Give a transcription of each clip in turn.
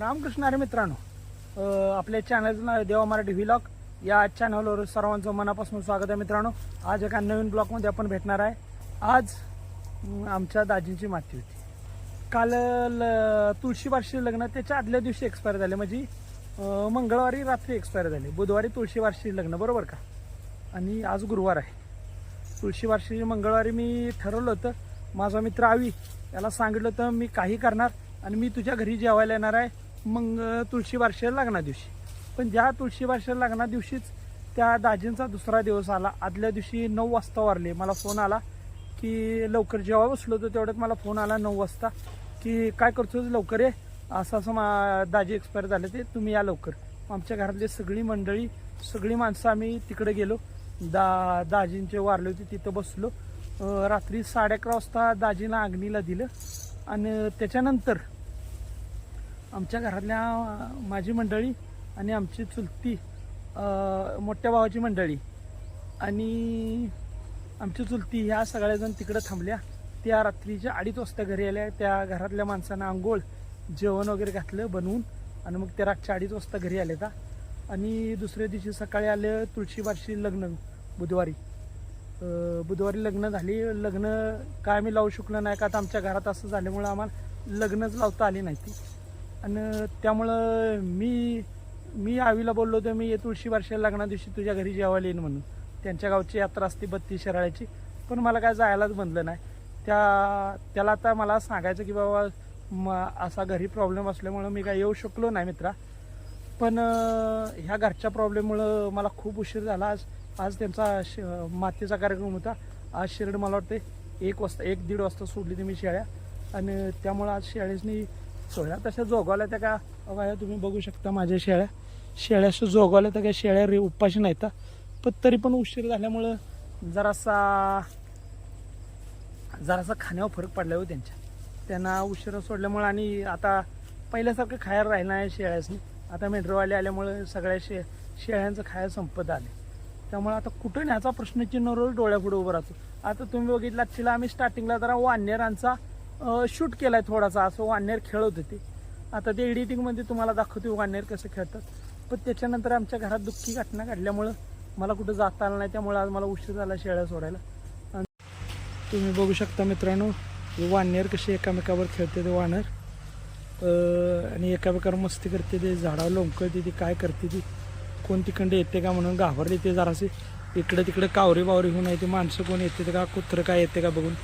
रामकृष्ण अरे मित्रांनो आपल्या चॅनलचं नाव देवा मराठी व्हिलॉग या चॅनलवर सर्वांचं मनापासून स्वागत आहे मित्रांनो. आज एका नवीन ब्लॉगमध्ये आपण भेटणार आहे. आज आमच्या दाजींची माती होती. काल ल तुळशीबारशी लग्न त्याच्या आदल्या दिवशी एक्सपायर झाले. म्हणजे मंगळवारी रात्री एक्सपायर झाले. बुधवारी तुळशीबारशी लग्न बरोबर का? आणि आज गुरुवार आहे. तुळशीबारशी मंगळवारी मी ठरवलं होतं. माझा मित्र आवी याला सांगितलं होतं मी काही करणार आणि मी तुझ्या घरी जेवायला येणार आहे. मग तुळशी बारशेला लग्ना दिवशी. पण ज्या तुळशी बारशेला लग्ना दिवशीच त्या दाजींचा दुसरा दिवस आला. आदल्या दिवशी नऊ वाजता वारले. मला फोन आला की लवकर जेव्हा बसलो होतो तेवढ्यात मला फोन आला नऊ वाजता की काय करतो लवकर ये? असं असं मा दाजी एक्सपायर झाले ते तुम्ही या लवकर. आमच्या घरातली सगळी मंडळी सगळी माणसं आम्ही तिकडे गेलो. दा दाजींचे वारले होते तिथं बसलो. रात्री साडे अकरा वाजता दाजीला अग्नीला दिलं. आणि त्याच्यानंतर आमच्या घरातल्या माझी मंडळी आणि आमची चुलती मोठ्या भावाची मंडळी. आणि आमची चुलती ह्या सगळ्याजण तिकडं थांबल्या. त्या रात्रीच्या अडीच वाजता घरी आल्या. त्या घरातल्या माणसानं आंघोळ जेवण वगैरे घातलं बनवून. आणि मग त्या रातच्या अडीच वाजता घरी आले का आणि दुसऱ्या दिवशी सकाळी आले तुळशीबारशी लग्न बुधवारी. बुधवारी लग्न झाली. लग्न काय आम्ही लावू शकलो नाही का? आता आमच्या घरात असं झाल्यामुळं आम्हाला लग्नच लावता आली नाही ती. आणि त्यामुळं मी मी आवीला बोललो होतो मी तुळशी बारशा लग्ना दिवशी तुझ्या घरी जेवायला येईन म्हणून. त्यांच्या गावची यात्रा असते बत्तीस शराळ्याची. पण मला काय जायलाच बनलं नाही. त्या त्याला आता मला सांगायचं की बाबा म असा घरी प्रॉब्लेम असल्यामुळं मी काय येऊ शकलो नाही मित्रा. पण ह्या घरच्या प्रॉब्लेममुळं मला खूप उशीर झाला. आज आज त्यांचा श मातीचा कार्यक्रम होता. आज शिर्ड मला वाटते एक वाजता एक दीड वाजता सोडली ती मी शेळ्या आणि त्यामुळं आज शेळ्यासनी सोळ्या तशा जोगवल्या त्या का बघा तुम्ही बघू शकता माझ्या शेळ्या. शेळ्या जोगवल्या त्या काय शेळ्या रे उपाशी नाहीत पण तरी पण उशीर झाल्यामुळं जरासा जरासा खाण्यावर फरक पडला हो त्यांच्या. त्यांना उशिरा सोडल्यामुळं आणि आता पहिल्यासारखं खायला राहिलं नाही शेळ्यासनी. आता मेट्रोवाले आल्यामुळं सगळ्या शे शेळ्यांचं खायला संपत आले त्यामुळे आता कुठं न्याचा प्रश्नचिन्ह रोज डोळ्यापुढे उभं राहतो. आता तुम्ही बघितला तिला आम्ही स्टार्टिंगला जरा वानेरांचा शूट केलाय थोडासा असं वानेर खेळत होते आता ते एडिटिंगमध्ये तुम्हाला दाखवते वानेर कसं खेळतात. पण त्याच्यानंतर आमच्या घरात दुःखी घटना घडल्यामुळं मला कुठं जाता आलं नाही त्यामुळे आज मला उशीर झाला शेळ्या सोडायला. आणि तुम्ही बघू शकता मित्रांनो हे वानेर कसे एकामेकावर खेळते ते वानर आणि एकामेकावर मस्ती करते ते झाडावर लोंबकळते ती काय करते ती. कोण तिकडे येते का म्हणून घाबरले ते जरासे तिकडं तिकडे बावरी होऊन आहे येते माणसं कोण येते का कुत्रं काय येते का बघून.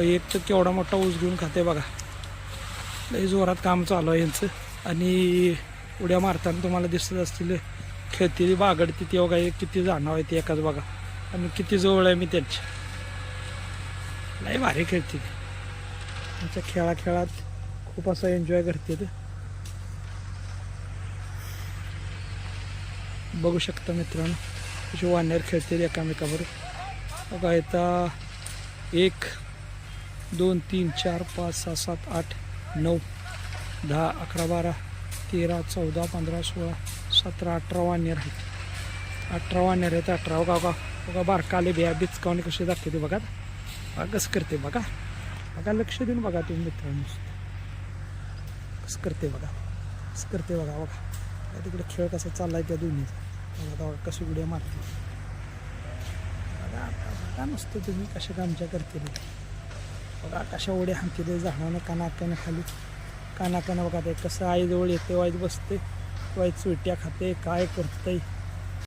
एक तर केवढा मोठा ऊस घेऊन खाते बघा. लई जोरात काम चालू आहे यांचं. आणि उड्या मारताना तुम्हाला दिसत असतील खेळती बागडती ती बघा एक किती जाणव आहे ती एकाच बघा. आणि किती जवळ आहे मी त्यांची लई भारी खेळते त्यांच्या खेळा खेळात खूप असं एन्जॉय करते बघू शकता मित्रांनो अशी वानेर खेळते एकामेकावर बघा आता एक दोन तीन चार पाच सहा सात आठ नऊ दहा अकरा बारा तेरा चौदा पंधरा सोळा सतरा अठरा वानेर आहेत. अठरा वानेर आहेत अठरा. गाव गाव बघा बारकाले बिया बिचकावणे कसे दाखवते बघा. बघा कसं करते बघा. बघा लक्ष देऊन बघा तुम्ही मित्रांनो. कसं करते बघा. कसं करते बघा बघा. तिकडे खेळ कसा आहे त्या दोन्हीचा. बघा बघा कशी उड्या मारते. बघा बघा नुसतं तुम्ही कशा कामच्या करते बघा कशा ओढे हाणते ते झाडानं कानाकानं खाली. कानाकानं बघा ते कसं आईजवळ येते वाईज बसते वाईज सुट्ट्या खाते काय करतंय.